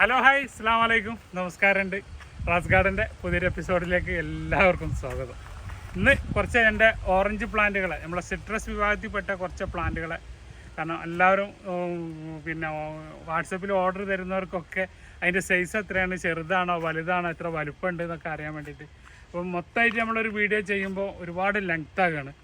Hello hi അസ്സാം വലൈക്കും നമസ്കാരമുണ്ട്. റാസ് ഗാർഡന്റെ പുതിയൊരു എപ്പിസോഡിലേക്ക് എല്ലാവർക്കും സ്വാഗതം. ഇന്ന് കുറച്ച് എന്റെ ഓറഞ്ച് പ്ലാന്റുകളെ നമ്മളെ സിട്രസ് വിഭാഗത്തിൽപ്പെട്ട കുറച്ച് പ്ലാന്റുകളെ കാരണം എല്ലാവരും പിന്നെ വാട്സപ്പിൽ ഓർഡർ തരുന്നവർക്കൊക്കെ അതിന്റെ സൈസ് എത്രയാണ് ചെറുതാണോ വലുതാണോ എത്ര വലുപ്പമുണ്ട് എന്നൊക്കെ അറിയാൻ വേണ്ടിയിട്ട്. അപ്പം മൊത്തമായിട്ട് നമ്മളൊരു വീഡിയോ ചെയ്യുമ്പോൾ ഒരുപാട് ലെങ്ത് ആകുകയാണ്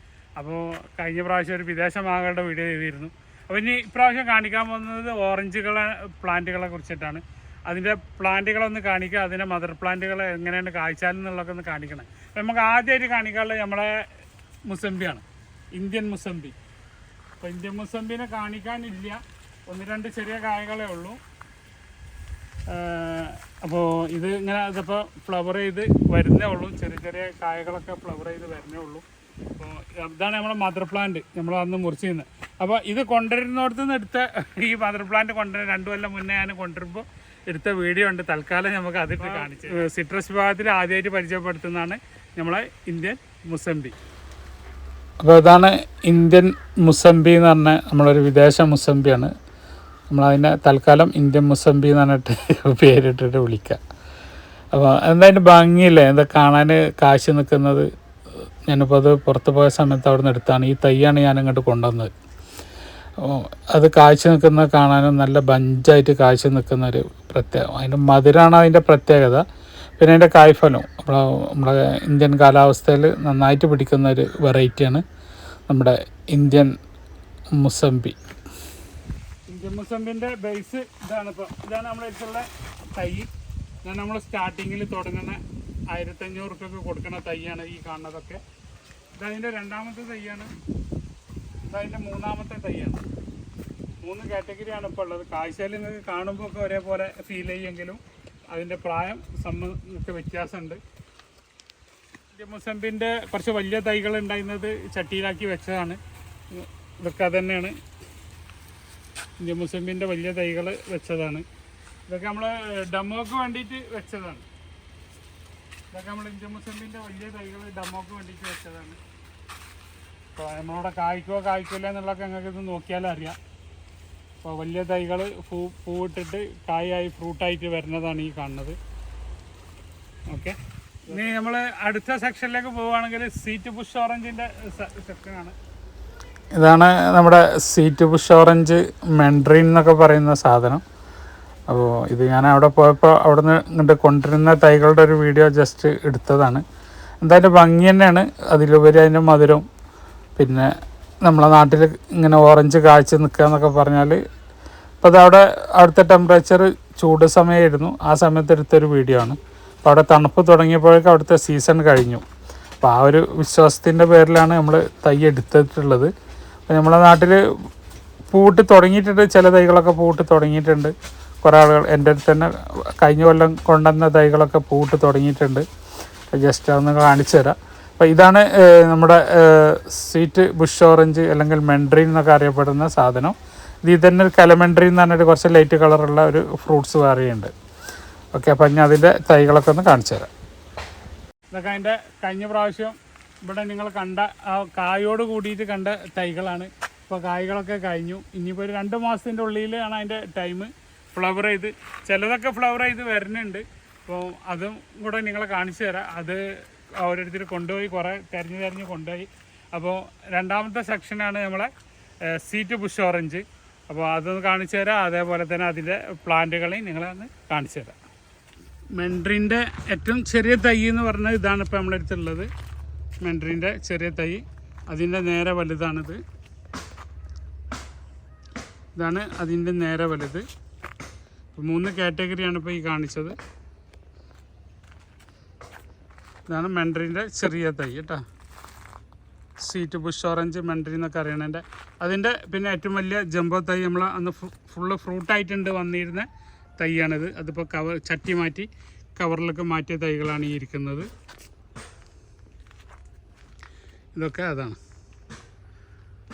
അപ്പോൾ കഴിഞ്ഞ പ്രാവശ്യം ഒരു വിദേശ മാങ്ങകളുടെ വീഡിയോ ചെയ്തിരുന്നു. അപ്പോൾ ഇനി ഇപ്രാവശ്യം കാണിക്കാൻ പോകുന്നത് ഓറഞ്ചുകളെ പ്ലാന്റുകളെ കുറിച്ചിട്ടാണ്. അതിന്റെ പ്ലാന്റുകളൊന്ന് കാണിക്കുക അതിന്റെ മദർ പ്ലാന്റുകൾ എങ്ങനെയാണ് കായ്ച്ചാൽ എന്നുള്ളതൊക്കെ ഒന്ന് കാണിക്കണം. അപ്പം നമുക്ക് ആദ്യമായിട്ട് കാണിക്കാനുള്ളത് നമ്മളെ മുസംബിയാണ് ഇന്ത്യൻ മുസംബി. അപ്പോൾ ഇന്ത്യൻ മുസംബിനെ കാണിക്കാനില്ല. ഒന്ന് രണ്ട് ചെറിയ കായകളേ ഉള്ളൂ. അപ്പോൾ ഇത് ഇങ്ങനെ ഇതിപ്പോൾ ഫ്ലവർ ചെയ്ത് വരുന്നേ ഉള്ളൂ. ചെറിയ ചെറിയ കായകളൊക്കെ ഫ്ലവർ ചെയ്ത് വരുന്നേ ഉള്ളൂ. അപ്പോൾ ഇതാണ് നമ്മുടെ മദർ പ്ലാന്റ് നമ്മൾ അന്ന് മുറിച്ചിരുന്നത്. അപ്പോൾ ഇത് കൊണ്ടുവരുന്നിടത്ത് നിന്ന് എടുത്ത ഈ മദർ പ്ലാന്റ് കൊണ്ടുവരുന്ന രണ്ടു കൊല്ലം മുന്നേ ഞാൻ കൊണ്ടുവരുമ്പോൾ എടുത്ത വീഡിയോ ഉണ്ട്. തൽക്കാലം നമുക്ക് അതിട്ട് കാണിച്ചു സിട്രസ് വിഭാഗത്തിൽ ആദ്യമായിട്ട് പരിചയപ്പെടുത്തുന്നതാണ് നമ്മളെ ഇന്ത്യൻ മുസംബി. അപ്പോൾ ഇതാണ് ഇന്ത്യൻ മുസംബി എന്ന് പറഞ്ഞ നമ്മളൊരു വിദേശ മുസംബിയാണ്. നമ്മളതിനെ തൽക്കാലം ഇന്ത്യൻ മുസംബി എന്ന് പറഞ്ഞിട്ട് പേരിട്ടിട്ട് വിളിക്കുക അപ്പോൾ എന്തായാലും ഭംഗിയില്ലേ? എന്താ കാണാൻ കാശ് നിൽക്കുന്നത്? ഞാനിപ്പോൾ അത് പുറത്ത് പോയ സമയത്ത് അവിടെ നിന്ന് എടുത്താണ്. ഈ തൈയാണ് ഞാൻ അങ്ങോട്ട് കൊണ്ടുവന്നത്. അത് കാഴ്ച നിൽക്കുന്ന കാണാനും നല്ല ബഞ്ചായിട്ട് കാഴ്ച നിൽക്കുന്ന ഒരു പ്രത്യേക അതിന്റെ മധുരമാണ് അതിന്റെ പ്രത്യേകത. പിന്നെ അതിന്റെ കായ്ഫലം നമ്മളെ നമ്മുടെ ഇന്ത്യൻ കാലാവസ്ഥയിൽ നന്നായിട്ട് പിടിക്കുന്ന ഒരു വെറൈറ്റിയാണ് നമ്മുടെ ഇന്ത്യൻ മുസംബി ഇന്ത്യൻ മുസംബിന്റെ ബേസ് ഇതാണ് ഇപ്പോൾ ഇതാണ് നമ്മുടെ അടുത്തുള്ള തൈ. ഇതാണ് നമ്മൾ സ്റ്റാർട്ടിങ്ങിൽ തുടങ്ങുന്ന ആയിരത്തഞ്ഞൂറ് റുപ്യൊക്കെ കൊടുക്കുന്ന തൈയാണ് ഈ കാണുന്നതൊക്കെ. ഇതതിന്റെ രണ്ടാമത്തെ തൈയാണ്. ഇതതിന്റെ മൂന്നാമത്തെ തൈയാണ് മൂന്ന് കാറ്റഗറിയാണ് ഇപ്പോൾ ഉള്ളത്. കാഴ്ചയിൽ നിങ്ങൾക്ക് കാണുമ്പോൾ ഒക്കെ ഒരേപോലെ ഫീൽ ചെയ്യുമെങ്കിലും അതിന്റെ പ്രായം സംബന്ധിച്ച് വ്യത്യാസമുണ്ട്. മുസംബിന്റെ കുറച്ച് വലിയ തൈകൾ ഉണ്ടായിരുന്നത് ചട്ടിയിലാക്കി വെച്ചതാണ്. ഇതൊക്കെ തന്നെയാണ് ഇന്ത്യ മുസമ്പിന്റെ വലിയ തൈകൾ വെച്ചതാണ്. ഇതൊക്കെ നമ്മൾ ഡെമോക്ക് വേണ്ടിയിട്ട് വെച്ചതാണ്. ഇതൊക്കെ നമ്മൾ ഇന്ത്യ മുസമ്പിന്റെ വലിയ തൈകൾ ഡെമോക്ക് വേണ്ടിയിട്ട് വെച്ചതാണ്. അപ്പോൾ നമ്മളവിടെ കായ്ക്കോ കായ്ക്കില്ല എന്നുള്ളതൊക്കെ ഞങ്ങൾക്ക് ഇത് നോക്കിയാലും അറിയാം. അപ്പോൾ വലിയ തൈകൾ പൂ പൂവിട്ടിട്ട് കായായി ഫ്രൂട്ടായിട്ട് വരുന്നതാണ് ഈ കാണുന്നത്. ഓക്കെ. ഇനി നമ്മൾ അടുത്ത സെക്ഷനിലേക്ക് പോവുകയാണെങ്കിൽ സീറ്റ് പുഷ് ഓറഞ്ചിന്റെ സെക്ഷനാണ്. ഇതാണ് നമ്മുടെ സീറ്റ് പുഷ് ഓറഞ്ച് മെൻഡ്രീൻ എന്നൊക്കെ പറയുന്ന സാധനം. അപ്പോൾ ഇത് ഞാൻ അവിടെ പോയപ്പോൾ അവിടെ നിന്ന് ഇങ്ങോട്ട് കൊണ്ടുവരുന്ന തൈകളുടെ ഒരു വീഡിയോ ജസ്റ്റ് എടുത്തതാണ്. എന്തായാലും ഭംഗി തന്നെയാണ്. അതിലുപരി അതിന്റെ മധുരം പിന്നെ നമ്മളെ നാട്ടിൽ ഇങ്ങനെ ഓറഞ്ച് കാഴ്ച നിൽക്കുക എന്നൊക്കെ പറഞ്ഞാൽ അപ്പോൾ അതവിടെ അവിടെ അവിടുത്തെ ടെമ്പറേച്ചർ ചൂട് സമയമായിരുന്നു. ആ സമയത്ത് എടുത്തൊരു വീഡിയോ ആണ്. അപ്പോൾ അവിടെ തണുപ്പ് തുടങ്ങിയപ്പോഴേക്കും അവിടുത്തെ സീസൺ കഴിഞ്ഞു. അപ്പോൾ ആ ഒരു വിശ്വാസത്തിന്റെ പേരിലാണ് നമ്മൾ തൈ എടുത്തിട്ടുള്ളത്. അപ്പോൾ നമ്മളെ നാട്ടിൽ പൂട്ട് തുടങ്ങിയിട്ടുണ്ട്. ചില തൈകളൊക്കെ പൂട്ട് തുടങ്ങിയിട്ടുണ്ട്. കുറേ ആളുകൾ എന്റെ അടുത്ത് തന്നെ കഴിഞ്ഞ കൊല്ലം കൊണ്ടുവന്ന തൈകളൊക്കെ പൂട്ട് തുടങ്ങിയിട്ടുണ്ട്. ജസ്റ്റ് അതൊന്ന് കാണിച്ചു തരാം. അപ്പോൾ ഇതാണ് നമ്മുടെ സീറ്റ് ബുഷ് ഓറഞ്ച് അല്ലെങ്കിൽ മെൻഡ്രീൻ എന്നൊക്കെ അറിയപ്പെടുന്ന സാധനം. ഇത് തന്നെ ഒരു കലമെൻഡ്രീൻ എന്ന് പറഞ്ഞിട്ട് കുറച്ച് ലൈറ്റ് കളറുള്ള ഒരു ഫ്രൂട്ട്സ് വേറെയുണ്ട് ഓക്കെ അപ്പോൾ ഞാൻ അതിന്റെ തൈകളൊക്കെ ഒന്ന് കാണിച്ചു തരാം. ഇതൊക്കെ അതിന്റെ കഴിഞ്ഞ പ്രാവശ്യം ഇവിടെ നിങ്ങൾ കണ്ട ആ കായോട് കൂടിയിട്ട് കണ്ട തൈകളാണ്. ഇപ്പോൾ കായ്കളൊക്കെ കഴിഞ്ഞു. ഇനിയിപ്പോൾ ഒരു രണ്ട് മാസത്തിന്റെ ഉള്ളിലാണ് അതിന്റെ ടൈം ഫ്ലവർ ചെയ്ത്. ചിലതൊക്കെ ഫ്ലവർ ചെയ്ത് വരുന്നുണ്ട്. അപ്പോൾ അതും കൂടെ നിങ്ങളെ കാണിച്ചു തരാം. അത് ഓരോരുത്തർ കൊണ്ടുപോയി കുറേ തിരഞ്ഞ് തിരഞ്ഞ് കൊണ്ടുപോയി. അപ്പോൾ രണ്ടാമത്തെ സെക്ഷനാണ് നമ്മളെ സീറ്റ് പുഷ് ഓറഞ്ച്. അപ്പോൾ അതൊന്ന് കാണിച്ചു തരാം. അതേപോലെ തന്നെ അതിന്റെ പ്ലാന്റുകളെയും നിങ്ങളൊന്ന് കാണിച്ചു തരാം. മെൻഡ്രിന്റെ ഏറ്റവും ചെറിയ തൈ എന്ന് പറഞ്ഞാൽ ഇതാണ് ഇപ്പോൾ നമ്മുടെ അടുത്തുള്ളത്. ചെറിയ തൈ. അതിന്റെ നേരെ വലുതാണിത്. ഇതാണ് അതിന്റെ നേരെ വലുത്. മൂന്ന് കാറ്റഗറിയാണ് ഇപ്പോൾ ഈ കാണിച്ചത്. ഇതാണ് മെൻഡറിന്റെ ചെറിയ തൈ കേട്ടോ. സീറ്റ് ബുഷ് ഓറഞ്ച് മെൻഡറി എന്നൊക്കെ അറിയണതിന്റെ. അതിന്റെ പിന്നെ ഏറ്റവും വലിയ ജംബോ തൈ നമ്മൾ അന്ന് ഫുള്ള് ഫ്രൂട്ടായിട്ടുണ്ട് വന്നിരുന്ന തൈയാണിത്. അതിപ്പോൾ കവർ ചട്ടി മാറ്റി കവറിലൊക്കെ മാറ്റിയ തൈകളാണ് ഈ ഇരിക്കുന്നത്. ഇതൊക്കെ അതാണ്.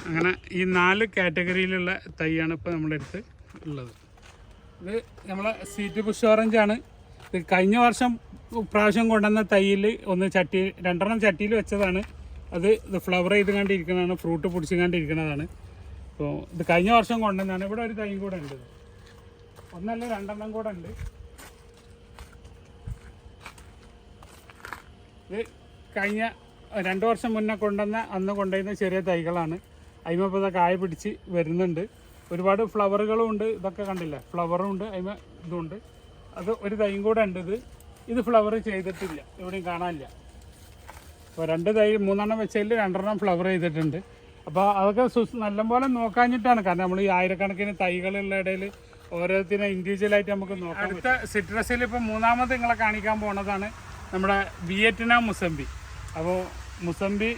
അങ്ങനെ ഈ നാല് കാറ്റഗറിയിലുള്ള തൈയാണ് ഇപ്പോൾ നമ്മുടെ അടുത്ത് ഉള്ളത്. ഇത് നമ്മളെ സീറ്റ് ബുഷ് ഓറഞ്ചാണ് കഴിഞ്ഞ വർഷം പ്രാവശ്യം കൊണ്ടുവന്ന തൈയിൽ ഒന്ന് ചട്ടി രണ്ടെണ്ണം ചട്ടിയിൽ വെച്ചതാണ്. അത് ഇത് ഫ്ലവർ ചെയ്ത് കണ്ടിരിക്കുന്നതാണ് ഫ്രൂട്ട് പിടിച്ച് കണ്ടിരിക്കുന്നതാണ് അപ്പോൾ ഇത് കഴിഞ്ഞ വർഷം കൊണ്ടുവന്നതാണ്. ഇവിടെ ഒരു തൈയും കൂടെ ഉണ്ട്. ഒന്നല്ല രണ്ടെണ്ണം കൂടെ ഉണ്ട്. ഇത് കഴിഞ്ഞ രണ്ട് വർഷം മുന്നേ കൊണ്ടുവന്ന അന്ന് കൊണ്ടുവന്ന ചെറിയ തൈകളാണ്. അതിമപ്പോൾ കായ പിടിച്ച് വരുന്നുണ്ട്. ഒരുപാട് ഫ്ലവറുകളും ഉണ്ട്. ഇതൊക്കെ കണ്ടില്ല? ഫ്ലവറും ഉണ്ട് അതിമ ഇതുണ്ട് അത് ഒരു തൈയും കൂടെ ഉണ്ട് ഇത്. ഇത് ഫ്ലവർ ചെയ്തിട്ടില്ല. എവിടെയും കാണാനില്ല. അപ്പോൾ രണ്ട് തൈ മൂന്നെണ്ണം വെച്ചതിൽ രണ്ടെണ്ണം ഫ്ലവർ ചെയ്തിട്ടുണ്ട്. അപ്പോൾ അതൊക്കെ സുസ് നല്ലപോലെ നോക്കാഞ്ഞിട്ടാണ്. കാരണം നമ്മൾ ഈ ആയിരക്കണക്കിന് തൈകളുള്ള ഇടയിൽ ഓരോരുത്തരും ഇൻഡിവിജ്വലായിട്ട് നമുക്ക് നോക്കാം അടുത്ത സിട്രസിൽ ഇപ്പോൾ മൂന്നാമത് നിങ്ങളെ കാണിക്കാൻ പോണതാണ് നമ്മുടെ വിയറ്റ്നാം മുസംബി അപ്പോൾ മുസംബി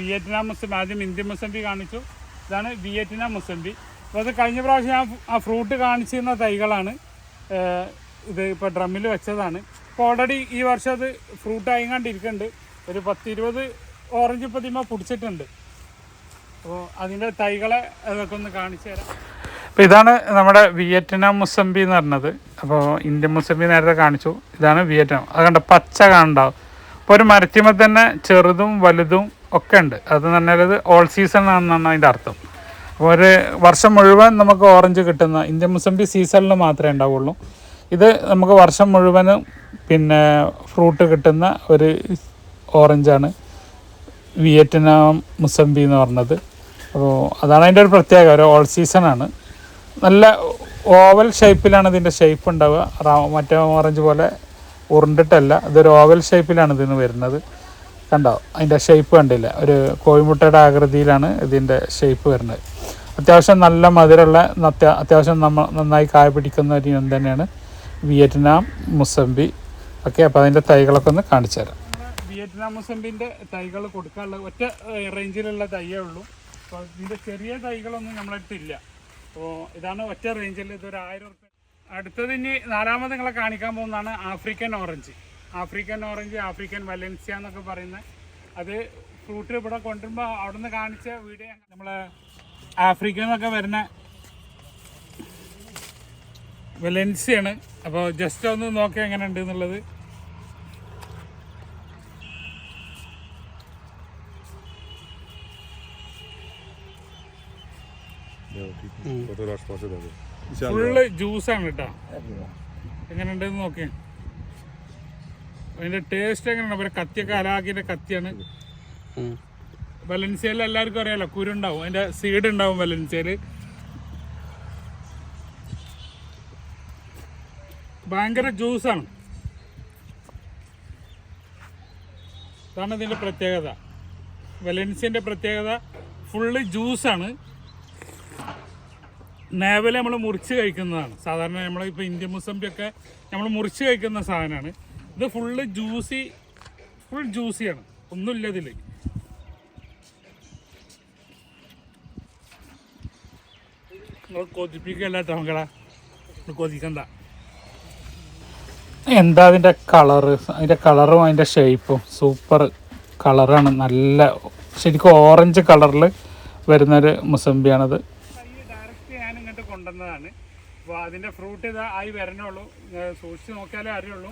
വിയറ്റ്നാം മുസംബി ആദ്യം ഇന്ത്യൻ മുസംബി കാണിച്ചു. ഇതാണ് വിയറ്റ്നാം മുസംബി അപ്പോൾ അത് കഴിഞ്ഞ പ്രാവശ്യം ഞാൻ ആ ഫ്രൂട്ട് കാണിച്ചിരുന്ന തൈകളാണ്. ഇത് ഇപ്പോൾ ഡ്രമ്മിൽ വെച്ചതാണ്. ഇപ്പോൾ ഓൾറെഡി ഈ വർഷം അത് ഫ്രൂട്ട് ആയിക്കൊണ്ടിരിക്കുന്നുണ്ട് ഒരു പത്തിരുപത് ഓറഞ്ച് ഇപ്പോൾ പിടിച്ചിട്ടുണ്ട്. അപ്പോൾ അതിന്റെ തൈകളെ അതൊക്കെ ഒന്ന് കാണിച്ചു തരാം. അപ്പോൾ ഇതാണ് നമ്മുടെ വിയറ്റ്നാം മുസംബി എന്ന് പറഞ്ഞത്. അപ്പോൾ ഇന്ത്യൻ മുസംബി നേരത്തെ കാണിച്ചു. ഇതാണ് വിയറ്റ്നാം. അത് കണ്ട പച്ച കാണണ്ടാവും. അപ്പോൾ ഒരു മരത്തിമ തന്നെ ചെറുതും വലുതും ഒക്കെ ഉണ്ട്. അത് പറഞ്ഞാൽ ഓൾ സീസൺ ആണെന്നാണ് അതിന്റെ അർത്ഥം. അപ്പോൾ ഒരു വർഷം മുഴുവൻ നമുക്ക് ഓറഞ്ച് കിട്ടുന്ന ഇന്ത്യൻ മുസംബി സീസണിൽ മാത്രമേ ഉണ്ടാവുള്ളൂ. ഇത് നമുക്ക് വർഷം മുഴുവനും പിന്നെ ഫ്രൂട്ട് കിട്ടുന്ന ഒരു ഓറഞ്ചാണ് വിയറ്റ്നാം മുസംബി എന്ന് പറഞ്ഞത്. അപ്പോൾ അതാണ് അതിന്റെ ഒരു പ്രത്യേകത. ഒരു ഓൾ സീസണാണ് നല്ല ഓവൽ ഷേപ്പിലാണ് ഇതിന്റെ ഷേപ്പ് ഉണ്ടാവുക. റൗ- മറ്റേ ഓറഞ്ച് പോലെ ഉരുണ്ടിട്ടല്ല. ഇതൊരു ഓവൽ ഷേപ്പിലാണ് ഇതിന് വരുന്നത്. കണ്ടോ? അതിന്റെ ഷേപ്പ് കണ്ടില്ല? ഒരു കോഴിമുട്ടയുടെ ആകൃതിയിലാണ് ഇതിന്റെ ഷേപ്പ് വരുന്നത്. അത്യാവശ്യം നല്ല മധുരമുള്ള അത്യാവശ്യം നമ്മൾ നന്നായി കായ പിടിക്കുന്ന ഒരു ഇനം തന്നെയാണ്. വിയറ്റ്നാം മുസംബി ഒക്കെ അപ്പോൾ അതിന്റെ തൈകളൊക്കെ ഒന്ന് കാണിച്ചു തരാം. വിയറ്റ്നാം മുസംബിന്റെ തൈകൾ കൊടുക്കാനുള്ള ഒറ്റ റേഞ്ചിലുള്ള തൈയേ ഉള്ളൂ. അപ്പോൾ ഇതിന്റെ ചെറിയ തൈകളൊന്നും നമ്മളടുത്തില്ല അപ്പോൾ ഇതാണ് ഒറ്റ റേഞ്ചിൽ ഇതൊരു ആയിരം റുപ്യ അടുത്തത് ഇനി നാലാമത് നിങ്ങളെ കാണിക്കാൻ പോകുന്നതാണ് African orange. African orange African Valencia എന്നൊക്കെ പറയുന്നത് അത് ഫ്രൂട്ട് ഇവിടെ കൊണ്ടുവരുമ്പോൾ അവിടെ നിന്ന് കാണിച്ച വീഡിയോ നമ്മൾ ആഫ്രിക്കയിൽ നിന്നൊക്കെ വരുന്ന വലൻസിയാണ്. അപ്പോൾ ജസ്റ്റ് ഒന്ന് നോക്കിയാൽ എങ്ങനെ ഉണ്ട് എന്നുള്ളത്. ഫുള്ള് ജ്യൂസാണ് കേട്ടോ. എങ്ങനെ ഉണ്ടെന്ന് നോക്കിയേ അതിന്റെ ടേസ്റ്റ് എങ്ങനെയാണ്? അവരെ കത്തിയൊക്കെ അലാഖിന്റെ കത്തിയാണ്. വലൻസിയയിൽ എല്ലാവർക്കും അറിയാലോ കുരുണ്ടാവും. അതിന്റെ സീഡ് ഉണ്ടാവും വലൻസിയയിൽ ഭയങ്കര ജ്യൂസാണ്. അതാണ് ഇതിന്റെ പ്രത്യേകത. വെലൻസിന്റെ പ്രത്യേകത. ഫുള്ള് ജ്യൂസാണ്. നേവൽ നമ്മൾ മുറിച്ച് കഴിക്കുന്നതാണ്. സാധാരണ നമ്മളിപ്പോൾ ഇന്ത്യൻ മുസംബിയൊക്കെ നമ്മൾ മുറിച്ച് കഴിക്കുന്ന സാധനമാണ്. ഇത് ഫുള്ള് ജ്യൂസി ഫുൾ ജ്യൂസിയാണ്. ഒന്നുമില്ല ഇതിൽ നിങ്ങൾ കൊതിപ്പിക്കല്ല കേട്ടോ കൊതിക്കണ്ട. എന്താ അതിന്റെ കളറ് അതിന്റെ കളറും അതിന്റെ ഷേപ്പും സൂപ്പർ കളറാണ് നല്ല ശരിക്കും ഓറഞ്ച് കളറിൽ വരുന്നൊരു മുസംബിയാണത് ഡയറക്റ്റ് ഞാൻ ഇങ്ങോട്ട് കൊണ്ടുവന്നതാണ്. അപ്പോൾ അതിന്റെ ഫ്രൂട്ട് ഇതാ ആയി വരണുള്ളൂ. സൂക്ഷിച്ച് നോക്കിയാലേ അറിയുള്ളൂ.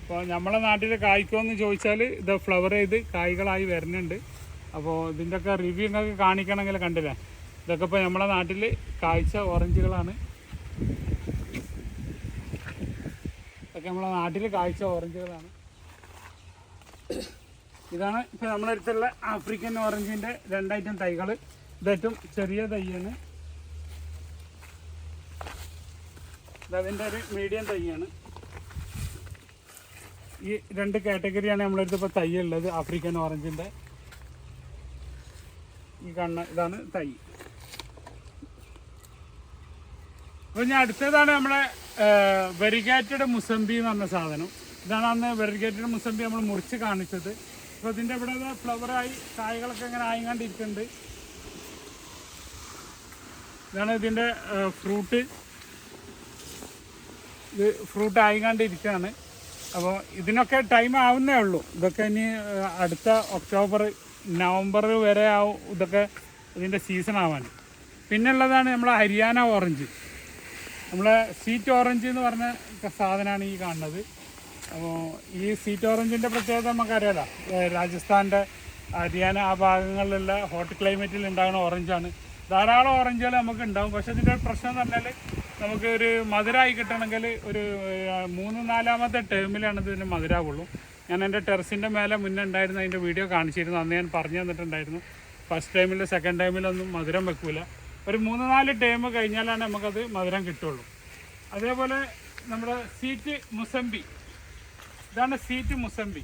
അപ്പോൾ നമ്മളെ നാട്ടിൽ കായ്ക്കുമെന്ന് ചോദിച്ചാൽ ഇത് ഫ്ലവർ ചെയ്ത് കായ്കളായി വരുന്നുണ്ട്. അപ്പോൾ ഇതിന്റെയൊക്കെ റിവ്യൂ നിങ്ങൾക്ക് കാണിക്കണമെങ്കിൽ കണ്ടില്ലേ? ഇതൊക്കെ ഇപ്പോൾ നമ്മളെ നാട്ടിൽ കായ്ച്ച ഓറഞ്ചുകളാണ് ഇതൊക്കെ നമ്മളെ നാട്ടിൽ കാഴ്ച ഓറഞ്ചുകളാണ്. ഇതാണ് ഇപ്പോൾ നമ്മുടെ അടുത്തുള്ള ആഫ്രിക്കൻ ഓറഞ്ചിന്റെ രണ്ടൈറ്റം തൈകൾ ഇതേറ്റവും ചെറിയ തൈയാണ്. ഇതതിന്റെ ഒരു മീഡിയം തൈയാണ്. ഈ രണ്ട് കാറ്റഗറിയാണ് നമ്മളടുത്ത് ഇപ്പോൾ തൈ ഉള്ളത് ആഫ്രിക്കൻ ഓറഞ്ചിന്റെ ഈ കണ്ണ ഇതാണ് തൈ. അപ്പോൾ ഞാൻ അടുത്തതാണ് നമ്മുടെ വെരിഗേറ്റഡ് മുസംബി എന്ന് പറഞ്ഞ സാധനം. ഇതാണ് അന്ന് വെരിഗേറ്റഡ് മുസംബി നമ്മൾ മുറിച്ച് കാണിച്ചത്. അപ്പോൾ ഇതിന്റെ ഇവിടെ ഫ്ലവറായി കായകളൊക്കെ ഇങ്ങനെ ആയിക്കൊണ്ടിരിക്കുന്നുണ്ട് ഇതാണ് ഇതിന്റെ ഫ്രൂട്ട് ഇത് ഫ്രൂട്ട് ആയിക്കൊണ്ടിരിക്കുകയാണ് അപ്പോൾ ഇതിനൊക്കെ ടൈം ആവുന്നേ ഉള്ളൂ. ഇതൊക്കെ ഇനി അടുത്ത ഒക്ടോബർ നവംബർ വരെ ആവും ഇതൊക്കെ ഇതിന്റെ സീസൺ ആവാൻ. പിന്നെ ഉള്ളതാണ് നമ്മളെ ഹരിയാന ഓറഞ്ച് നമ്മളെ സീറ്റ് ഓറഞ്ച് എന്ന് പറഞ്ഞ സാധനമാണ് ഈ കാണുന്നത്. അപ്പോൾ ഈ സീറ്റ് ഓറഞ്ചിന്റെ പ്രത്യേകത നമുക്കറിയാലോ. രാജസ്ഥാന്റെ ഹരിയാന ആ ഭാഗങ്ങളിലുള്ള ഹോട്ട് ക്ലൈമറ്റിൽ ഉണ്ടാകുന്ന ഓറഞ്ചാണ് ധാരാളം ഓറഞ്ചുകൾ നമുക്ക് ഉണ്ടാവും. പക്ഷെ ഇതിന്റെ ഒരു പ്രശ്നം എന്ന് പറഞ്ഞാൽ നമുക്ക് ഒരു മധുരമായി കിട്ടണമെങ്കിൽ ഒരു മൂന്ന് നാലാമത്തെ ടേമിലാണ് ഇതിന് മധുരാവുള്ളൂ. ഞാൻ എന്റെ ടെറസിന്റെ മേലെ മുന്നേ ഉണ്ടായിരുന്ന അതിന്റെ വീഡിയോ കാണിച്ചിരുന്നു. അന്ന് ഞാൻ പറഞ്ഞു തന്നിട്ടുണ്ടായിരുന്നു. ഫസ്റ്റ് ടൈമിൽ സെക്കൻഡ് ടൈമിലൊന്നും മധുരം വെക്കൂല. ഒരു മൂന്ന് നാല് ടൈം കഴിഞ്ഞാലാണ് നമുക്കത് മധുരം കിട്ടുള്ളൂ. അതേപോലെ നമ്മുടെ സീറ്റ് മുസമ്പി. ഇതാണ് സീറ്റ് മുസമ്പി.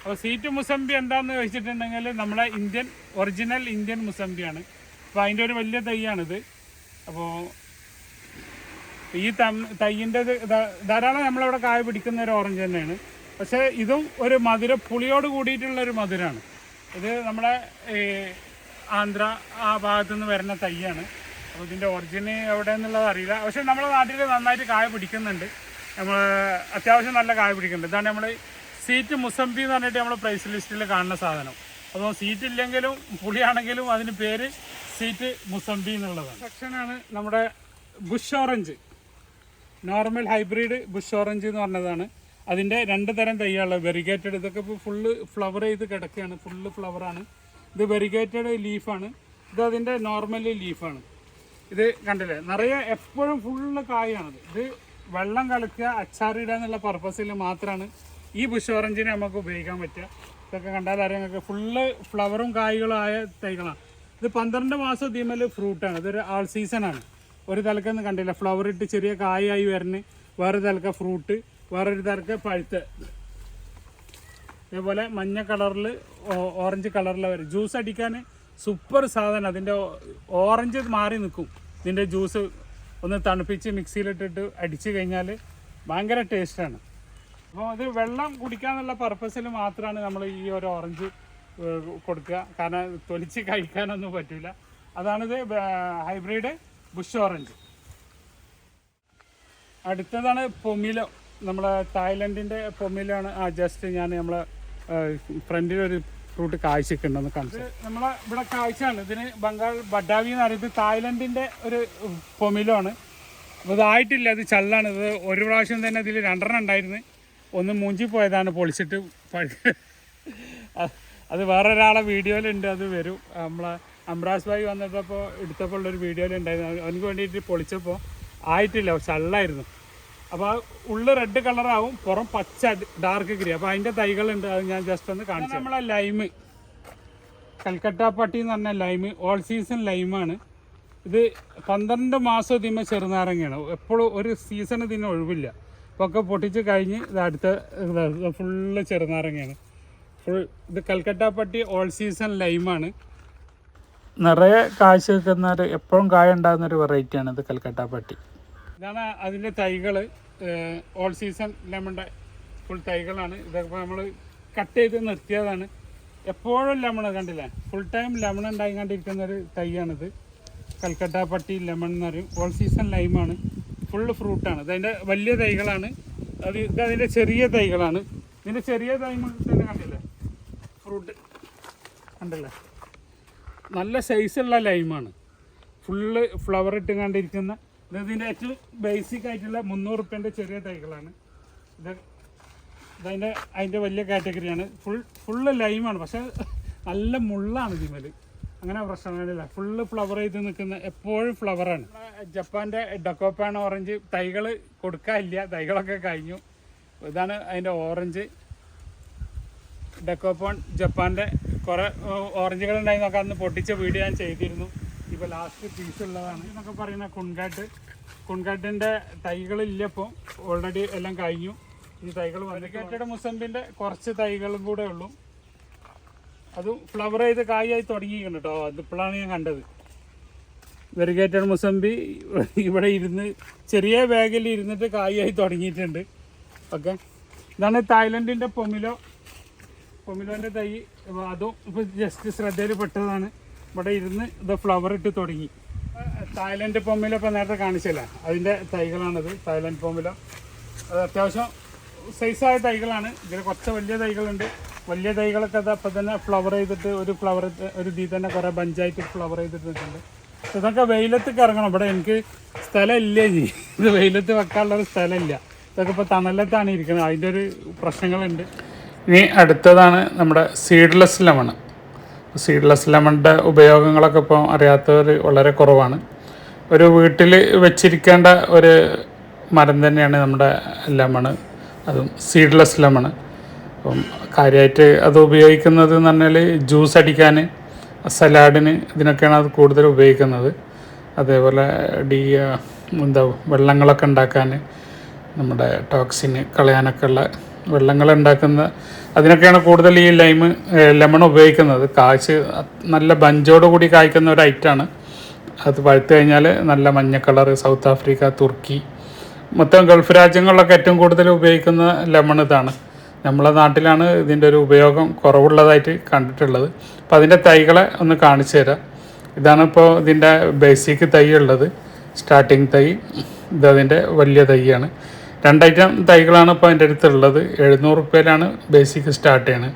അപ്പോൾ സീറ്റ് മുസമ്പി എന്താണെന്ന് ചോദിച്ചിട്ടുണ്ടെങ്കിൽ നമ്മളെ ഇന്ത്യൻ ഒറിജിനൽ ഇന്ത്യൻ മുസമ്പിയാണ്. അപ്പോൾ അതിന്റെ ഒരു വലിയ തൈയാണിത്. അപ്പോൾ ഈ തൈയിന്റെ ധാരാളം നമ്മളവിടെ കായ പിടിക്കുന്ന ഒരു ഓറഞ്ച് തന്നെയാണ്. പക്ഷേ ഇതും ഒരു മധുര പുളിയോട് കൂടിയിട്ടുള്ള ഒരു മധുരമാണ് ഇത് നമ്മുടെ ആന്ധ്ര ആ ഭാഗത്തു നിന്ന് വരുന്ന തൈയാണ്. അപ്പോൾ ഇതിന്റെ ഒറിജിന് എവിടെ എന്നുള്ളത് അറിയില്ല. പക്ഷേ നമ്മുടെ നാട്ടിൽ നന്നായിട്ട് കായ പിടിക്കുന്നുണ്ട്. നമ്മൾ അത്യാവശ്യം നല്ല കായ പിടിക്കുന്നുണ്ട്. ഇതാണ് നമ്മൾ സീറ്റ് മുസംബി എന്ന് പറഞ്ഞിട്ട് നമ്മൾ പ്രൈസ് ലിസ്റ്റിൽ കാണുന്ന സാധനം. അപ്പോൾ സീറ്റ് ഇല്ലെങ്കിലും പുളിയാണെങ്കിലും അതിന് പേര് സീറ്റ് മുസംബി എന്നുള്ളതാണ്. സെക്ഷനാണ് നമ്മുടെ bush orange normal hybrid bush orange എന്ന് പറഞ്ഞതാണ്. അതിന്റെ രണ്ട് തരം തൈകളുള്ളത് വെറിഗേറ്റഡ് ഇതൊക്കെ ഇപ്പോൾ ഫുള്ള് ഫ്ലവർ ചെയ്ത് കിടക്കുകയാണ്. ഫുള്ള് ഫ്ലവറാണ് ഇത് വെറിഗേറ്റഡ് ലീഫാണ് ഇത് അതിന്റെ നോർമൽ ലീഫാണ് ഇത് കണ്ടില്ലേ? നിറയെ എപ്പോഴും ഫുള്ള് കായാണത് ഇത്. വെള്ളം കലക്കുക അച്ചാറിടുക എന്നുള്ള പർപ്പസിൽ മാത്രമാണ് ഈ ബുഷ് ഓറഞ്ചിനെ നമുക്ക് ഉപയോഗിക്കാൻ പറ്റുക. ഇതൊക്കെ കണ്ടാൽ അറിയാം ഫുള്ള് ഫ്ലവറും കായ്കളും ആയ തൈകളാണ്. ഇത് പന്ത്രണ്ട് മാസം ഇതിമേൽ ഫ്രൂട്ടാണ് ഇതൊരു ആൾ സീസണാണ് ഒരു തലക്കൊന്നും കണ്ടില്ല? ഫ്ലവർ ഇട്ട് ചെറിയ കായായി വരണ്. വേറെ തലക്ക ഫ്രൂട്ട് വേറൊരു തലക്ക പഴുത്ത്. ഇതേപോലെ മഞ്ഞ കളറിൽ ഓറഞ്ച് കളറിൽ വരും. ജ്യൂസ് അടിക്കാൻ സൂപ്പർ സാധനം. അതിന്റെ ഓറഞ്ച് മാറി നിൽക്കും. ഇതിന്റെ ജ്യൂസ് ഒന്ന് തണുപ്പിച്ച് മിക്സിയിലിട്ടിട്ട് അടിച്ചു കഴിഞ്ഞാൽ ഭയങ്കര ടേസ്റ്റാണ് അപ്പോൾ അത് വെള്ളം കുടിക്കാന്നുള്ള പർപ്പസിൽ മാത്രമാണ് നമ്മൾ ഈ ഒരു ഓറഞ്ച് കൊടുക്കുക. കാരണം തൊലിച്ച് കഴിക്കാനൊന്നും പറ്റില്ല അതാണിത് ഹൈബ്രിഡ് ബുഷ് ഓറഞ്ച് അടുത്തതാണ് പൊമിലോ. നമ്മളെ തായ്ലൻഡിന്റെ പൊമിലോ ആണ് ആ ജസ്റ്റ് ഞാൻ നമ്മളെ ഫ്രണ്ടിൽ ഒരു ഫ്രൂട്ട് കാഴ്ചക്കുണ്ടെന്ന് കാണിച്ചു നമ്മളെ ഇവിടെ കാഴ്ചയാണ്. ഇതിന് ബംഗാൾ ബഡാവി എന്ന് പറയുന്നത് തായ്ലൻഡിന്റെ ഒരു പൊമിലാണ്. ആണ് അപ്പോൾ ഇതായിട്ടില്ല അത് ചല്ലാണ്. ഇത് ഒരു പ്രാവശ്യം തന്നെ ഇതിൽ രണ്ടെണ്ണം ഉണ്ടായിരുന്നു. ഒന്ന് മൂഞ്ചി പോയതാണ് പൊളിച്ചിട്ട് അത് വേറൊരാളെ വീഡിയോയിലുണ്ട് അത് വരും. നമ്മളെ അംബ്രാസ് ഭായി വന്നിട്ടപ്പോൾ എടുത്തപ്പോൾ ഉള്ളൊരു വീഡിയോയിലുണ്ടായിരുന്നു. അവ- അവനക്ക് വേണ്ടിയിട്ട് പൊളിച്ചപ്പോൾ ആയിട്ടില്ല ചള്ളായിരുന്നു അപ്പോൾ ഉള്ള റെഡ് കളറാവും പുറം പച്ച ഡാർക്ക് ഗ്രീൻ അപ്പോൾ അതിന്റെ തൈകളുണ്ട് അത് ഞാൻ ജസ്റ്റ് ഒന്ന് കാണിച്ചു നമ്മളെ ലൈമ് കൽക്കട്ട പട്ടി എന്ന് പറഞ്ഞ ലൈമ് ഓൾ സീസൺ ലൈമാണ് ഇത് പന്ത്രണ്ട് മാസം ഇതിമ്മ ചെറുനാരങ്ങയാണ്. എപ്പോഴും ഒരു സീസൺ ഇതിന് ഒഴിവില്ല. അപ്പോൾ ഒക്കെ പൊട്ടിച്ച് കഴിഞ്ഞ് ഇത് അടുത്ത ഫുള്ള് ചെറുനാരങ്ങയാണ്. ഫുൾ ഇത് കൽക്കട്ട പട്ടി ഓൾ സീസൺ ലൈമാണ് നിറയെ കാശ് വെക്കുന്നവർ എപ്പോഴും കായ ഉണ്ടാകുന്ന ഒരു വെറൈറ്റിയാണ് ഇത് കൽക്കട്ട പട്ടി. ഇതാണ് അതിന്റെ തൈകൾ. ഓൾ സീസൺ ലെമണിന്റെ ഫുൾ തൈകളാണ്. ഇതൊക്കെ നമ്മൾ കട്ട് ചെയ്ത് നിർത്തിയതാണ്. എപ്പോഴും ലെമൺ കണ്ടില്ലേ? ഫുൾ ടൈം ലെമൺ ഉണ്ടായി കണ്ടിരിക്കുന്ന ഒരു തൈയാണിത്. കൽക്കട്ട പട്ടി ലെമൺ എന്ന് പറയും. ഓൾ സീസൺ ലൈമാണ് ഫുൾ ഫ്രൂട്ടാണ് ഇതതിന്റെ വലിയ തൈകളാണ്. അത് ഇത് അതിന്റെ ചെറിയ തൈകളാണ്. ഇതിന്റെ ചെറിയ തൈ തന്നെ കണ്ടില്ലേ? ഫ്രൂട്ട് കണ്ടില്ലേ? നല്ല സൈസുള്ള ലൈമാണ് ഫുള്ള് ഫ്ലവർ ഇട്ട് കണ്ടിരിക്കുന്ന ഇതിന്റെ ഏറ്റവും ബേസിക് ആയിട്ടുള്ള മുന്നൂറ് റുപ്യന്റെ ചെറിയ തൈകളാണ്. ഇത് ഇതതിന്റെ അതിന്റെ വലിയ കാറ്റഗറിയാണ് ഫുൾ ഫുള്ള് ലൈമാണ് പക്ഷേ നല്ല മുള്ളാണ് ഇതിമേൽ അങ്ങനെ പ്രശ്നങ്ങളില്ല. ഫുള്ള് ഫ്ലവർ ചെയ്ത് നിൽക്കുന്ന എപ്പോഴും ഫ്ലവറാണ് ജപ്പാന്റെ ഡക്കോപ്പാൻ ഓറഞ്ച് തൈകൾ കൊടുക്കാനില്ല. തൈകളൊക്കെ കഴിഞ്ഞു. ഇതാണ് അതിന്റെ ഓറഞ്ച് ഡെക്കോപ്പോൺ ജപ്പാന്റെ കുറേ ഓറഞ്ചുകൾ ഉണ്ടായി അന്ന് പൊട്ടിച്ച വീഡിയോ ഞാൻ ചെയ്തിരുന്നു. ഇപ്പോൾ ലാസ്റ്റ് പീസ് ഉള്ളതാണ് എന്നൊക്കെ പറയുന്ന കുൺകാട്ട്. കുൺകാട്ടിന്റെ തൈകളില്ല ഇപ്പോൾ ഓൾറെഡി എല്ലാം കഴിഞ്ഞു. ഈ തൈകൾ വന്നിക്കേറ്റഡ് മുസമ്പിന്റെ കുറച്ച് തൈകളും കൂടെ ഉള്ളൂ. അതും ഫ്ലവർ ചെയ്ത് കായായി തുടങ്ങിയിട്ടുണ്ട് കേട്ടോ അതിപ്പോഴാണ് ഞാൻ കണ്ടത്. വെറുകേറ്റഡ് മുസമ്പി ഇവിടെ ഇരുന്ന് ചെറിയ ബാഗിൽ ഇരുന്നിട്ട് കായായി തുടങ്ങിയിട്ടുണ്ട്. ഓക്കെ. ഇതാണ് തായ്ലൻഡിന്റെ പൊമിലോ. പൊമിലോന്റെ തൈ. അതും ഇപ്പോൾ ജസ്റ്റ് ശ്രദ്ധയിൽ പെട്ടതാണ് ഇവിടെ ഇരുന്ന് ഇത് ഫ്ലവർ ഇട്ട് തുടങ്ങി. തായ്ലൻഡ് ഇപ്പോൾ നേരത്തെ കാണിച്ചല്ലേ? അതിന്റെ തൈകളാണിത് തായ്ലൻഡ് പൊമ്മില അത് അത്യാവശ്യം സൈസായ തൈകളാണ്. ഇതിൽ കുറച്ച് വലിയ തൈകളുണ്ട്. വലിയ തൈകളൊക്കെ അത് അപ്പം തന്നെ ഫ്ലവർ ചെയ്തിട്ട് ഒരു ഫ്ലവർ ഒരു ഇതിൽ തന്നെ കുറേ ബഞ്ചായിട്ട് ഫ്ലവർ ചെയ്തിട്ടുണ്ട് ഇതൊക്കെ വെയിലത്തേക്ക് ഇറങ്ങണം ഇവിടെ എനിക്ക് സ്ഥലമില്ല ജി ഇത് വെയിലത്ത് വെക്കാനുള്ളൊരു സ്ഥലമില്ല. ഇതൊക്കെ ഇപ്പോൾ തണലത്താണ് ഇരിക്കുന്നത്. അതിന്റെ ഒരു പ്രശ്നങ്ങളുണ്ട്. ഇനി അടുത്തതാണ് നമ്മുടെ സീഡ്ലെസ് ലെമൺ സീഡ്ലെസ് ലെമണിന്റെ ഉപയോഗങ്ങളൊക്കെ ഇപ്പോൾ അറിയാത്തവർ വളരെ കുറവാണ്. ഒരു വീട്ടിൽ വെച്ചിരിക്കേണ്ട ഒരു മരം തന്നെയാണ് നമ്മുടെ ലെമണ് അതും സീഡ്ലെസ് ലെമണ് അപ്പം കാര്യമായിട്ട് അത് ഉപയോഗിക്കുന്നത് എന്ന് പറഞ്ഞാൽ ജ്യൂസ് അടിക്കാൻ സലാഡിന് ഇതിനൊക്കെയാണ് അത് കൂടുതൽ ഉപയോഗിക്കുന്നത്. അതേപോലെ ഡി എന്താ വെള്ളങ്ങളൊക്കെ ഉണ്ടാക്കാൻ നമ്മുടെ ടോക്സിന് കളയാനൊക്കെ ഉള്ള വെള്ളങ്ങൾ ഉണ്ടാക്കുന്ന അതിനൊക്കെയാണ് കൂടുതൽ ഈ ലൈം ലെമൺ ഉപയോഗിക്കുന്നത്. കായ്ച്ച് നല്ല ബഞ്ചോട് കൂടി കായ്ക്കുന്ന ഒരു ഐറ്റാണ് അത് പഴുത്തു കഴിഞ്ഞാൽ നല്ല മഞ്ഞ കളർ സൗത്ത് ആഫ്രിക്ക തുർക്കി. മൊത്തം ഗൾഫ് രാജ്യങ്ങളിലൊക്കെ ഏറ്റവും കൂടുതൽ ഉപയോഗിക്കുന്ന ലെമൺ ഇതാണ്. നമ്മളെ നാട്ടിലാണ് ഇതിന്റെ ഒരു ഉപയോഗം കുറവുള്ളതായിട്ട് കണ്ടിട്ടുള്ളത്. അപ്പോൾ അതിന്റെ തൈകളെ ഒന്ന് കാണിച്ചു തരാം. ഇതാണ് ഇപ്പോൾ ഇതിന്റെ ബേസിക് തൈ ഉള്ളത്. സ്റ്റാർട്ടിങ് തൈ ഇതതിന്റെ വലിയ തൈയാണ്. രണ്ടൈറ്റം തൈകളാണ് ഇപ്പോൾ എന്റെ അടുത്തുള്ളത്. എഴുന്നൂറ് റുപ്യയിലാണ് ബേസിക് സ്റ്റാർട്ട് ചെയ്യണത്.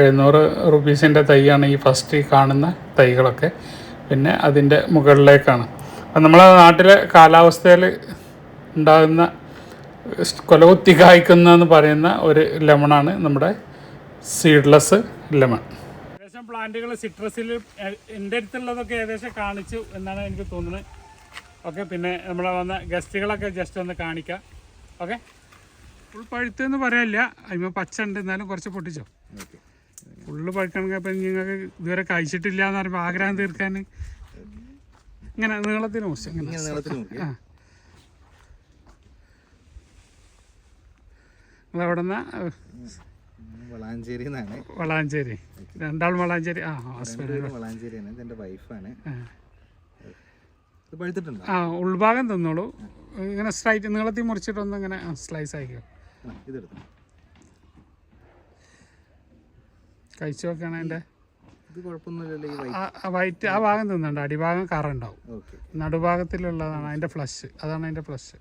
എഴുന്നൂറ് റുപ്പീസിന്റെ തൈയാണ് ഈ ഫസ്റ്റ് കാണുന്ന തൈകളൊക്കെ. പിന്നെ അതിന്റെ മുകളിലേക്കാണ്. അപ്പം നമ്മളെ നാട്ടിലെ കാലാവസ്ഥയിൽ ഉണ്ടാകുന്ന കൊലകുത്തി കായ്ക്കുന്ന എന്ന് പറയുന്ന ഒരു ലെമണാണ് നമ്മുടെ സീഡ്ലെസ് ലെമൺ ഏകദേശം പ്ലാന്റുകൾ സിട്രസിൽ എന്റെ അടുത്തുള്ളതൊക്കെ ഏകദേശം കാണിച്ചു എന്നാണ് എനിക്ക് തോന്നുന്നത്. ഓക്കെ പിന്നെ നമ്മളെ വന്ന ഗസ്റ്റുകളൊക്കെ ജസ്റ്റ് ഒന്ന് കാണിക്കാം. ഓക്കെ. ഫുൾ പഴുത്ത് എന്ന് പറയാനില്ല. അതിമ പച്ച ഉണ്ട്. എന്നാലും കുറച്ച് പൊട്ടിച്ചോ. ഫുള്ള് പഴുക്കണമെങ്കിൽ അപ്പം നിങ്ങൾക്ക് ഇതുവരെ കഴിച്ചിട്ടില്ല എന്ന് പറയുമ്പോൾ ആഗ്രഹം തീർക്കാൻ. ഇങ്ങനെ നീളത്തിന് മുറിച്ച് ഇങ്ങനെ ആ. നിങ്ങളെവിടെ വളാഞ്ചേരി എന്നാണ് വളാഞ്ചേരി. രണ്ടാൾ വളാഞ്ചേരി. ആ ഹോസ്പിറ്റൽ വളാഞ്ചേരിയാണ്. എന്റെ വൈഫാണ് ഇത് പഴുത്തിട്ടുണ്ടോ? ആ ഉൾഭാഗം തിന്നോളൂ. ഇങ്ങനെ സ്ട്രൈറ്റ് നീളത്തിൽ മുറിച്ചിട്ടൊന്ന് ഇങ്ങനെ സ്ലൈസ് ആക്കിയോ ഇതെടുത്തു. കഴിച്ചു നോക്കുകയാണ് എന്റെ. വൈറ്റ് ആ ഭാഗം തിന്നുണ്ട്. അടിഭാഗം കറ ഉണ്ടാവും ഓക്കെ നടുഭാഗത്തിലുള്ളതാണ് അതിന്റെ ഫ്ലഷ് അതാണ് അതിന്റെ ഫ്ലഷ്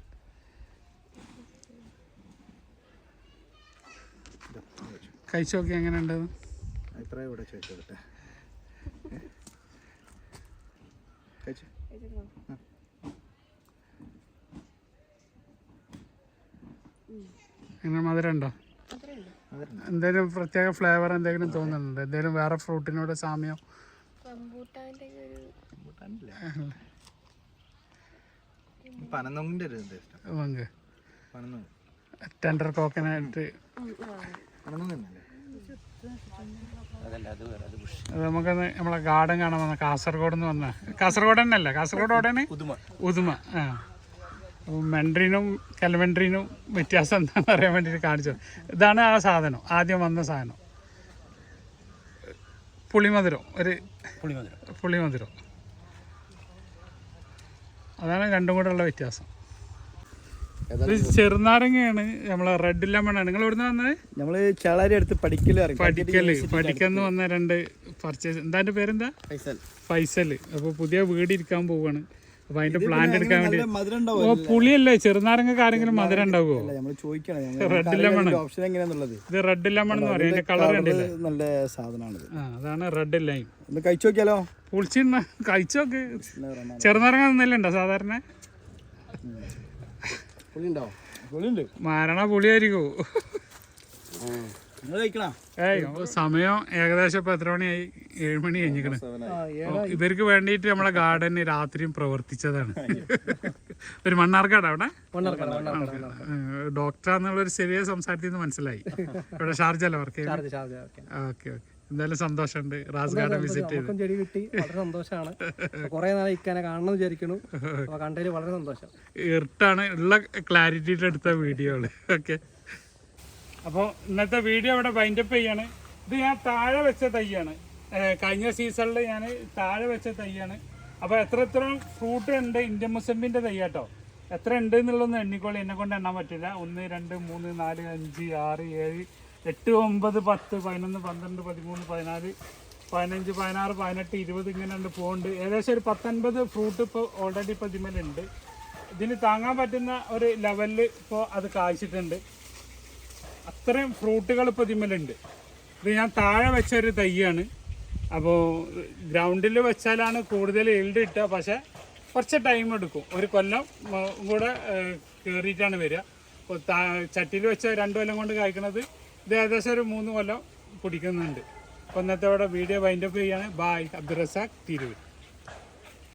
കഴിച്ചു നോക്കി എങ്ങനെയുണ്ട്? അഭിപ്രായം ഇവിടെ ചോദിച്ചോട്ടെ. കഴിച്ചു. എങ്ങനെ മധുരം ഉണ്ടോ എന്തെങ്കിലും പ്രത്യേക ഫ്ലേവർ എന്തെങ്കിലും തോന്നുന്നുണ്ടോ? എന്തെങ്കിലും വേറെ ഫ്രൂട്ടിനോട് സാമ്യം? റംബൂട്ടാന്റെ കോക്കനായിട്ട് നമുക്ക് ടെൻഡർ അത് നമ്മളെ ഗാർഡൻ കാണാൻ വന്ന കാസർഗോഡ് എന്ന് വന്ന കാസർഗോഡ് തന്നെ അല്ലേ കാസർഗോഡ് ഉടനെ ഉദുമ. ആ. അപ്പം മെൻഡ്രീനും കെൽമെൻഡ്രീനും വ്യത്യാസം എന്താണെന്ന് അറിയാൻ വേണ്ടിയിട്ട് കാണിച്ചത്. ഇതാണ് ആ സാധനം ആദ്യം വന്ന സാധനം. പുളിമധുരം ഒരു പുളിമധുരം. പുളിമധുരം. അതാണ് രണ്ടും കൂടെ ഉള്ള വ്യത്യാസം. ഇത് ചെറുനാരങ്ങയാണ് നമ്മളെ റെഡ് ലെമൺ ആണ്. നിങ്ങൾ എവിടെ വന്നത്? നമ്മൾ ചേളാരി അടുത്ത് പഠിക്കൽ. പഠിക്കൽ പഠിക്കെന്ന് വന്ന രണ്ട് പർച്ചേസ് എന്താ പേരെന്താ? ഫൈസൽ. ഫൈസൽ. അപ്പോൾ പുതിയ വീട് ഇരിക്കാൻ പോവാണ്. അപ്പോൾ അതിന്റെ പ്ലാന്റ് എടുക്കാൻ വേണ്ടി ഓ പുളിയല്ലേ? ചെറുനാരങ്ങ ആരെങ്കിലും മധുരം ഉണ്ടാവുമോ റെഡ് ലെമൺ. ഓപ്ഷൻ എങ്ങനെയാന്നുള്ളത്. ഇത് റെഡ് ലെമൺ എന്ന് പറയും. അതിന്റെ കളർ കണ്ടില്ലേ? നല്ല സാധനമാണ് അതാണ് റെഡ് ലൈം ഒന്ന് കഴിച്ചു നോക്കിയാലോ? പുളിച്ചിണ്ണ കഴിച്ചോക്ക്. ചെറുനാരങ്ങ തിന്നലുണ്ടോ സാധാരണ? പുളി ഉണ്ടോ പുളി ഉണ്ട് മരണ പുളിയായിരിക്കും. സമയം ഏകദേശം ഇപ്പൊ എത്ര മണിയായി ഏഴ് മണി കഴിഞ്ഞിക്കണ് ഇവർക്ക് വേണ്ടിയിട്ട് നമ്മളെ ഗാർഡൻ രാത്രിയും പ്രവർത്തിച്ചതാണ്. ഒരു മണ്ണാർക്കാട് അവിടെ? ഡോക്ടറാന്നുള്ള ഒരു ചെറിയ സംസാരത്തിൽ നിന്ന് മനസ്സിലായി. ഇവിടെ ഷാർജ അല്ല വർക്ക് ഓക്കെ ഓക്കെ. എന്തായാലും സന്തോഷമുണ്ട്. റാസ് ഗാർഡൻ വിസിറ്റ് ചെയ്ത്. ചെടി കിട്ടി. വളരെ സന്തോഷമാണ്. കുറെ നാളെ ഇക്കാനെ കാണണം വിചാരിക്കണു കണ്ടതിൽ വളരെ സന്തോഷം. ഇർട്ടാണ് ഉള്ള ക്ലാരിറ്റിയിട്ട് എടുത്ത വീഡിയോകൾ ഓക്കെ അപ്പോൾ ഇന്നത്തെ വീഡിയോ ഇവിടെ വൈൻഡപ്പ് ചെയ്യാണ്. ഇത് ഞാൻ താഴെ വെച്ച തൈയാണ്. കഴിഞ്ഞ സീസണിൽ ഞാൻ താഴെ വെച്ച തൈയാണ്. അപ്പോൾ എത്ര എത്ര ഫ്രൂട്ട് ഉണ്ട് ഇന്ത്യൻ മുസമ്പിന്റെ തൈ കേട്ടോ. എത്ര ഉണ്ട് എന്നുള്ളതൊന്നും എണ്ണിക്കോളി. എന്നെ കൊണ്ട് എണ്ണാൻ പറ്റില്ല. ഒന്ന് രണ്ട് മൂന്ന് നാല് അഞ്ച് ആറ് ഏഴ് എട്ട് ഒമ്പത് പത്ത് പതിനൊന്ന് പന്ത്രണ്ട് പതിമൂന്ന് പതിനാല് പതിനഞ്ച് പതിനാറ് പതിനെട്ട് ഇരുപത് ഇങ്ങനെ ഉണ്ട് പോകുന്നുണ്ട് ഏകദേശം ഒരു പത്തൊൻപത് ഫ്രൂട്ട് ഇപ്പോൾ ഓൾറെഡി ഇപ്പോൾ ഇതിമേലുണ്ട്. ഇതിന് താങ്ങാൻ പറ്റുന്ന ഒരു ലെവലിൽ ഇപ്പോൾ അത് കായ്ച്ചിട്ടുണ്ട്. അത്രയും ഫ്രൂട്ടുകൾ ഇപ്പോൾ ഇതിമേലുണ്ട് ഇത് ഞാൻ താഴെ വെച്ച ഒരു തൈയാണ്. അപ്പോൾ ഗ്രൗണ്ടിൽ വെച്ചാലാണ് കൂടുതൽ എൽഡ് കിട്ടുക. പക്ഷേ കുറച്ച് ടൈം എടുക്കും. ഒരു കൊല്ലം കൂടെ കയറിയിട്ടാണ് വരിക. അപ്പോൾ ചട്ടിയിൽ വെച്ച രണ്ട് കൊല്ലം കൊണ്ട് കായ്ക്കണത് ഇത് ഏകദേശം ഒരു മൂന്ന് കൊല്ലം പിടിക്കുന്നുണ്ട്. അപ്പോൾ ഇന്നത്തെ ഇവിടെ വീഡിയോ വൈൻഡപ്പ് ചെയ്യാണ് ബായ് അബ്ദുറസാഖ് തിരൂർ.